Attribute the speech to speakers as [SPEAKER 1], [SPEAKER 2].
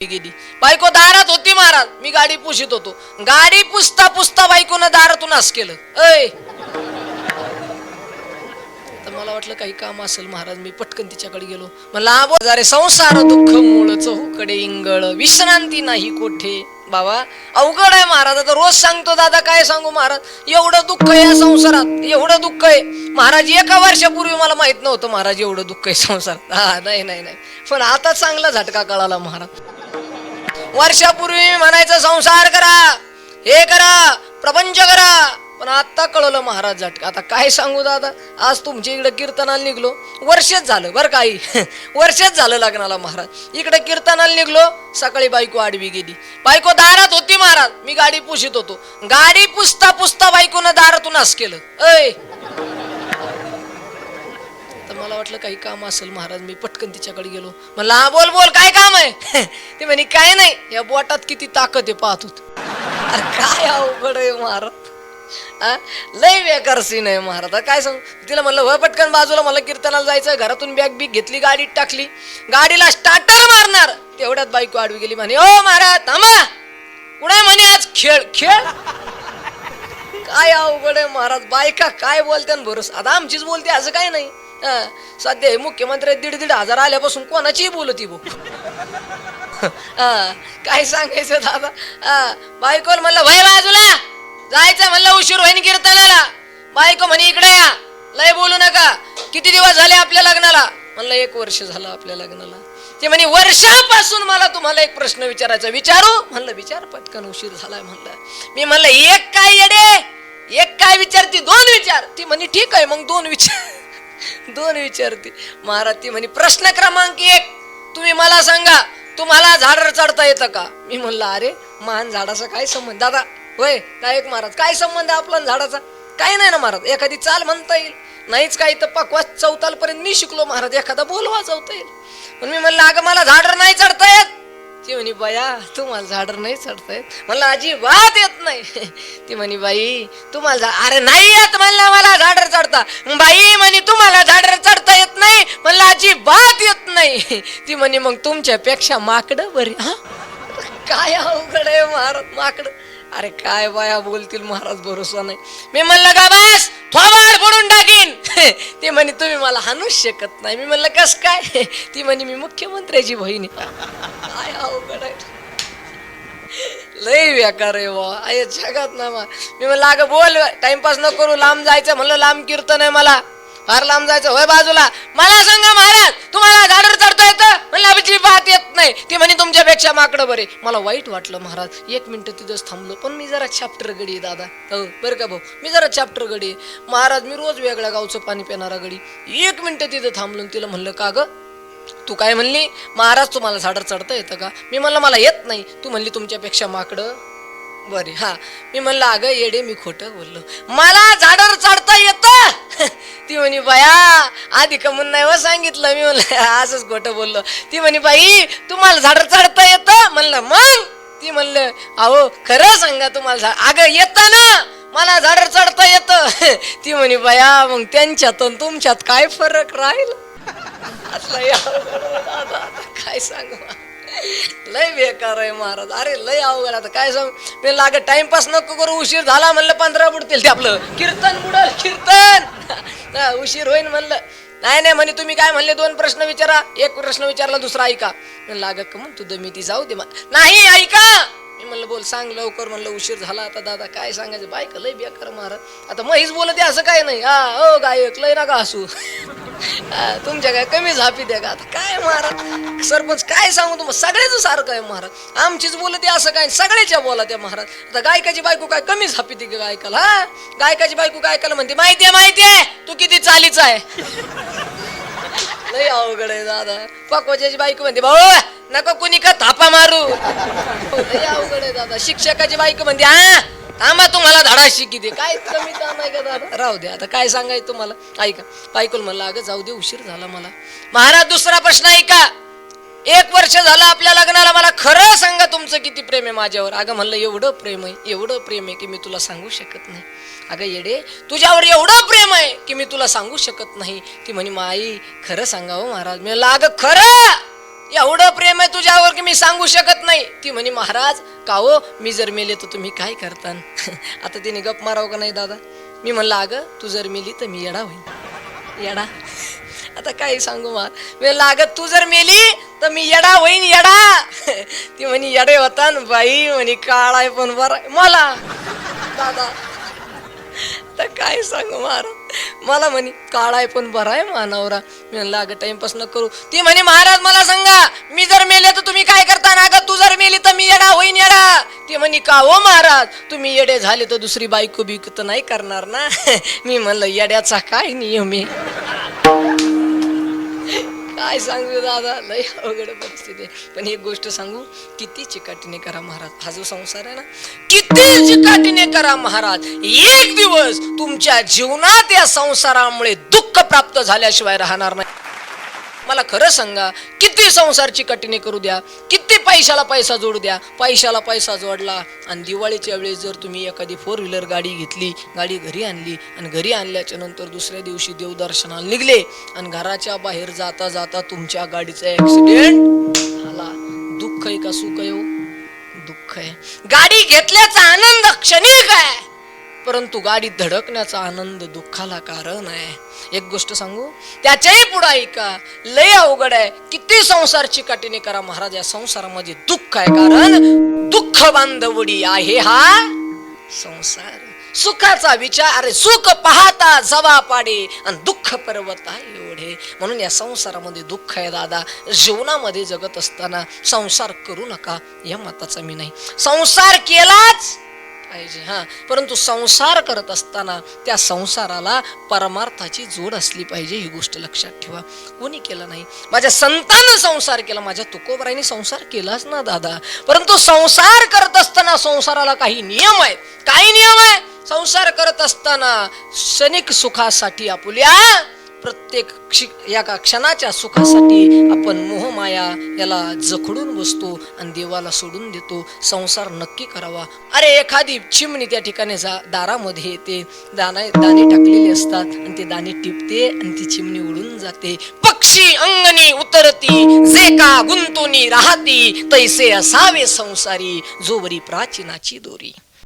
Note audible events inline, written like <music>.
[SPEAKER 1] गेली. बायको दारात होती महाराज. मी गाडी पुशीत होतो. गाडी पुसता पुसता बायकोनं दारातून अस केलं. ऐ! तर मला वाटलं काही काम असेल महाराज मी पटकन तिच्याकडे गेलो. मला अरे संसार दुःख मूळ चहूकडे इंगळ. विश्रांती नाही कोठे. बाबा अवघड आहे महाराज. आता रोज सांगतो दादा काय सांगू महाराज? एवढं दुःख आहे या संसारात. एवढं दुःख आहे. महाराज एका वर्षापूर्वी मला माहीत नव्हतं महाराज एवढं दुःख आहे संसारात. हा नाही नाही नाही. पण आता चांगला झटका कळाला महाराज. वर्षापूर्वी म्हणायचं संसार करा हे करा प्रपंच करा. पण आता कळलं महाराज झटका. आता काय सांगू दादा? आज तुमच्या इकडे कीर्तनाला निघलो. वर्षच झालं बरं काही <laughs> वर्षच झालं लग्नाला महाराज. इकडे कीर्तनाला निघलो सकाळी बायको आडवी गेली. बायको दारात होती महाराज. मी गाडी पुशीत होतो. गाडी पुसता पुसता बायकोनं दारातून असं केलं. ऐ मला वाटलं काही काम असेल महाराज मी पटकन तिच्याकडे गेलो. मला हा बोल बोल काय काम आहे? <laughs> ते म्हणे काय नाही या बोटात किती ताकद आहे पाहत होत. <laughs> अरे काय अवघड आहे महाराज. लय बेकार सीन आहे महाराज. काय सांग? तिला म्हणलं व पटकन बाजूला मला कीर्तनाला जायचं घरातून बॅग बिग घेतली गाडीत टाकली. गाडीला स्टार्टर मारणार. तेवढ्यात बायको आडवी गेली म्हणे ओ महाराज थांबा. कुणा म्हणे आज? खेळ खेळ. <laughs> काय अवघड आहे महाराज. बायका काय बोलते न भरोस? आता आमचीच बोलते असं काय नाही. सध्या हे मुख्यमंत्री दीड दीड हजार आल्यापासून कोणाचीही बोलती बो. हा, काय सांगायचं दादा? हा, बायकोल म्हणलं भाई बाजूला जायचं म्हणलं उशीर होईन कीर्तनाला. बायको म्हणे इकडे या लय बोलू नका. किती दिवस झाले आपल्या लग्नाला? म्हणलं एक वर्ष झालं आपल्या लग्नाला. ते म्हणे वर्षापासून मला तुम्हाला एक प्रश्न विचारायचा विचारू? म्हणलं विचार पटकन उशीर झालाय म्हणलं. मी म्हणलं एक काय येडे? एक काय विचार ती दोन विचार. ती म्हणे ठीक आहे मग दोन विचार. दोन विचारते. महाराज ती म्हणे प्रश्न क्रमांक एक तुम्ही मला सांगा तुम्हाला झाडावर चढता येतं का? मी म्हणलं अरे महान झाडाचा काय संबंध? दादा होय काय एक महाराज काय संबंध आहे आपला झाडाचा? काय नाही ना महाराज एखादी चाल म्हणता येईल. नाहीच काही तर पकवास चौताल पर्यंत मी शिकलो महाराज एखादा बोलवा चौता येईल. पण मी म्हणलं अगं मला झाड नाही चढता येत. ती म्हणे बाया तुम्हाला झाडर नाही चढता येत. म्हणलं अजिबात येत नाही. <laughs> ती म्हणे बाई तुम्हाला अरे नाही येत म्हणलं मला. चढता. बाई म्हणे तुम्हाला झाडावर चढता येत नाही. म्हणलं अजिबात येत नाही. ती म्हणे मग तुमच्यापेक्षा माकडं बरी. हा? काय अवघड आहे महाराज माकड. अरे काय बाया बोलतील महाराज भरोसा नाही. मी म्हणलं का बस थोबाड फोडून टाकीन. ते म्हणे तुम्ही मला हाणूच शकत नाही. मी म्हणलं कस काय? ती म्हणे मी मुख्यमंत्र्याची बहिणी काय अवघड आहे. लय बेकार आहे वा आहे जगात ना मा मी म्हणलं अगं बोल टाइमपास न करू लांब जायचं. म्हणलं लांब कीर्तन आहे मला. फार लांब जायचं. होय बाजूला. मला सांगा महाराज तुम्हाला झाडर चढता येतं? म्हणलं आमची बात येत नाही. ती म्हणे तुमच्यापेक्षा माकडं बरे. मला वाईट वाटलं महाराज. एक मिनटं तिथंच थांबलो. पण मी जरा चॅप्टर गडी दादा. हो बरं का भाऊ? मी जरा चॅप्टर गडी महाराज मी रोज वेगळ्या गावचं पाणी पिणारा गडी. एक मिनटं तिथं थांबलो तिला म्हणलं का ग? तू काय म्हणली? महाराज तुम्हाला झाडं चढता येतं का? मी म्हणलं मला येत नाही. तू म्हणली तुमच्यापेक्षा माकडं. बरे हा. मी म्हणलं अगं येडे मी खोटं बोललो. मला झाडावर चढता येतं? <laughs> ती म्हणे बाया आधी कमून नाही व सांगितलं. मी म्हणलं असंच खोटं बोललो. ती म्हणे बाई तुम्हाला झाडं चढता येतं? म्हणलं मग? ती म्हणलं अहो खरं सांगा तुम्हाला झा- अगं येतं ना. मला झाडं चढता येतं. <laughs> ती म्हणे बाया मग त्यांच्यात तुमच्यात काय फरक राहील? लय दादा काय सांगू? लय बेकार आहे महाराज. अरे लय अवघड आता काय सांग? मी लागत टाइमपास नको करू. उशीर झाला म्हणलं पंधरा बुडतील ते आपलं. कीर्तन बुडल कीर्तन! उशीर होईन म्हणलं. नाही नाही म्हणे तुम्ही काय म्हणले? दोन प्रश्न विचारा. एक प्रश्न विचारला दुसरा ऐका. लाग लागत का मग तू मी ती जाऊ दे. नाही ऐका! मी म्हणलं बोल सांग लवकर. म्हणलं उशीर झाला आता दादा काय सांगायचं? बायका लय बेकार महाराज. आता मग हीच बोलते असं काय नाही. हा ओ गायक लय ना असू हसू. तुमच्या काय कमी झापी द्या का? आता काय महाराज सरपंच काय सांगू तुम्हाला सगळ्याच सारखं आहे महाराज. आमचीच बोलते असं काय सगळ्याच्या बोला त्या महाराज. आता गायकाची बायको काय कमी झापी दे गायकाला हा? गायकाची बायको गायकाला म्हणते माहितीये आहे तू किती चालीचा आहे. लई अवघड आहे दादा. पकवाच्याची बायको म्हणते भाऊ नको कुणी का थापा मारू. लई अवघड आहे दादा. शिक्षकाची बायको म्हणते हा थांबा तुम्हाला धडा शिकिते काय कमी काम आहे का दादा? राहू दे आता काय सांगाय तुम्हाला? ऐका पायकुल म्हणलं अगं जाऊ दे उशीर झाला मला. महाराज दुसरा प्रश्न ऐका. एक वर्ष झालं आपल्या लग्नाला मला खरं सांगा तुमचं किती प्रेम आहे माझ्यावर. अगं म्हणलं एवढं प्रेम आहे एवढं प्रेम आहे की मी तुला सांगू शकत नाही. अगं येडे तुझ्यावर एवढं प्रेम आहे की मी तुला सांगू शकत नाही. ती म्हणे माई खरं सांगा हो महाराज. मी म्हणलं, अगं खरं? एवढं प्रेम आहे तुझ्यावर की मी सांगू शकत नाही. ती म्हणे महाराज का हो? मी जर मेले तर तुम्ही काय करता <laughs> आता तिने गप मारावं का नाही दादा? मी म्हणलं अगं तू जर मेली तर मी येडा होईन. येडा? <laughs> आता काय सांगू मार? मी म्हणलं अगं तू जर मेली तर मी येडा होईन येडा. <laughs> ती म्हणे येडे होता ना बाई. म्हणे काळाय पण बरा मला? दादा? आता काय सांगू मारा? मला म्हणे काळाय पण बरा आहे मानावरा मी म्हणलं अगं टाइमपास न करू. ती म्हणे महाराज मला सांगा मी जर मेले तर तुम्ही काय करता? ना अगं तू जर मेली तर मी येडा होईन येडा. ती म्हणे का हो महाराज? तुम्ही येडे झाले तर दुसरी बायको बिक तर नाही करणार ना. <laughs> मी म्हणलं येड्याचा काय नियम आहे? काय सांगू दादा? लय अवघड परिस्थिती आहे. पण एक गोष्ट सांगू किती चिकाटीने करा महाराज. हा जो संसार आहे ना किती चिकाटीने करा महाराज. एक दिवस तुमच्या जीवनात या संसारामुळे दुःख प्राप्त झाल्याशिवाय राहणार नाही. मला खरं सांगा किती संसारची कठीणी करू द्या किती पैशाला पैसा जोडू द्या. पैशाला पैसा जोडला आणि दिवाळीच्या वेळेस जर तुम्ही एखादी फोर व्हीलर गाडी घेतली गाडी घरी आणली आणि घरी आणल्याच्या नंतर दुसऱ्या दिवशी देवदर्शनाला निघले आणि घराच्या बाहेर जाता जाता तुमच्या गाडीचा ऍक्सिडेंट झाला. दुःख आहे का सुख आहे हो? दुःख आहे. गाडी घेतल्याचा आनंद क्षणिक आहे. परंतु गाडी धडकण्याचा आनंद दुःखाला कारण आहे. एक गोष्ट सांगू? त्याच्याही पुढे ऐका लय अवघड आहे. किती संसारची काटीने करा महाराज या संसारामध्ये दुःख आहे. कारण दुःख बांधवडी आहे हा संसार. सुखाचा विचार अरे सुख पाहता जवा पाडे आणि दुःख पर्वत आहे एवढे. म्हणून या संसारामध्ये दुःख आहे दादा. जीवनामध्ये जगत असताना संसार करू नका या मताचा मी नाही. संसार केलाच पाहिजे हा. परंतु संसार करत असताना त्या संसाराला परमार्थाची जोड असली पाहिजे ही गोष्ट लक्षात ठेवा. कोणी केलं नाही. माझ्या संतानं संसार केला माझ्या तुकोबराईने संसार केलाच ना दादा. परंतु संसार करत असताना संसाराला काही नियम आहेत. काही नियम आहे संसार करत असताना क्षणिक सुखासाठी आपुल्या प्रत्येक या क्षणाच्या सुखासाठी आपण मोहमाया याला जखडून बसतो आणि देवाला सोडून देतो. संसार नक्की करावा. अरे एखादी चिमणी त्या ठिकाणी जा दारामध्ये येते. दाना दाणे टाकलेले असतात आणि ते दाणे टिपते आणि ती चिमणी उडून जाते. पक्षी अंगणी उतरती जे का गुंतोनी राहती तैसे असावे संसारी जोवरी प्राचीनाची दोरी.